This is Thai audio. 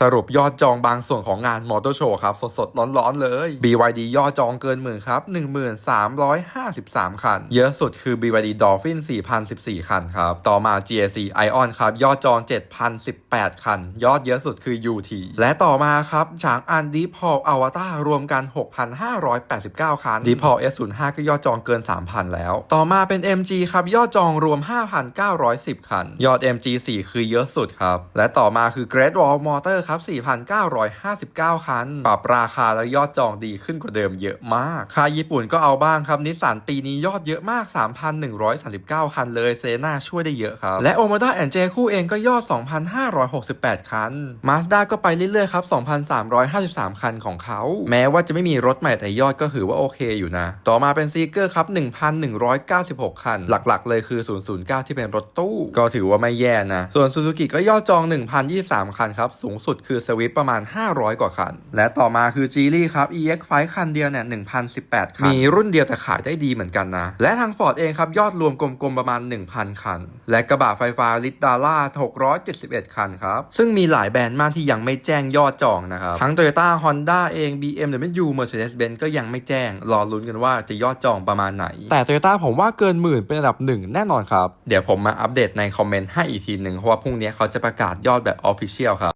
สรุปยอดจองบางส่วนของงานมอเตอร์โชว์ครับ สดๆ ร้อนๆ เลย BYD ยอดจองเกินหมื่นครับ 1353 คัน เยอะสุดคือ BYD Dolphin 4,014 คันครับ ต่อมา GAC Ion ครับ ยอดจอง 7,018 คัน ยอดเยอะสุดคือ UT และต่อมาครับฉางอัน Deep Hall Avatar รวมกัน 6,589 คัน Deep Hall S05 ก็ยอดจองเกิน 3,000 แล้ว ต่อมาเป็น MG ครับยอดจองรวม 5,910 คัน ยอด MG4 คือเยอะสุดครับและต่อมาคือ Great Wall Motor ครับ 4,959 คัน ปรับราคาและยอดจองดีขึ้นกว่าเดิมเยอะมาก ค่ายญี่ปุ่นก็เอาบ้างครับ นิสสันปีนี้ยอดเยอะมาก 3,139 คันเลยเซน่าช่วยได้เยอะครับ และ Omoda and J คู่เองก็ยอด 2,568 คัน Mazda ก็ไปเรื่อยๆครับ 2,353 คันของเขา แม้ว่าจะไม่มีรถใหม่แต่ยอดก็ถือว่าโอเคอยู่นะ ต่อมาเป็นซีเกอร์ครับ 1,196 คัน หลักๆ เลยคือ 009 ที่เป็นรถตู้ ก็ถือว่าไม่แย่นะ ส่วน Suzuki ก็ยอดจอง 1,023 คันครับ สูงสุดคือ Swift ประมาณ 500 กว่าคัน และต่อมาคือ Geely ครับ EX5 คันเดียวเนี่ย1,018 คัน มีรุ่นเดียวแต่ขายได้ดีเหมือนกันนะ และทาง Ford เองครับ ยอดรวมกลมๆ ประมาณ 1,000 คัน และกระบะไฟฟ้าลิตดาร่า671 คันครับ ซึ่งมีหลายแบรนด์มากที่ยังไม่แจ้งยอดจองนะครับ ทั้ง Toyota Honda เอง BMW Mercedes-Benz ก็ยังไม่แจ้ง รอลุ้นกันว่าจะยอดจองประมาณไหน แต่ Toyota ผมว่าเกินหมื่นเป็นอันดับหนึ่งแน่นอนครับ เดี๋ยวผมมาอัปเดตในคอมเมนต์ให้อีกทีหนึ่งเพราะว่าพรุ่งนี้เขาจะประกาศยอดแบบ Official ครับ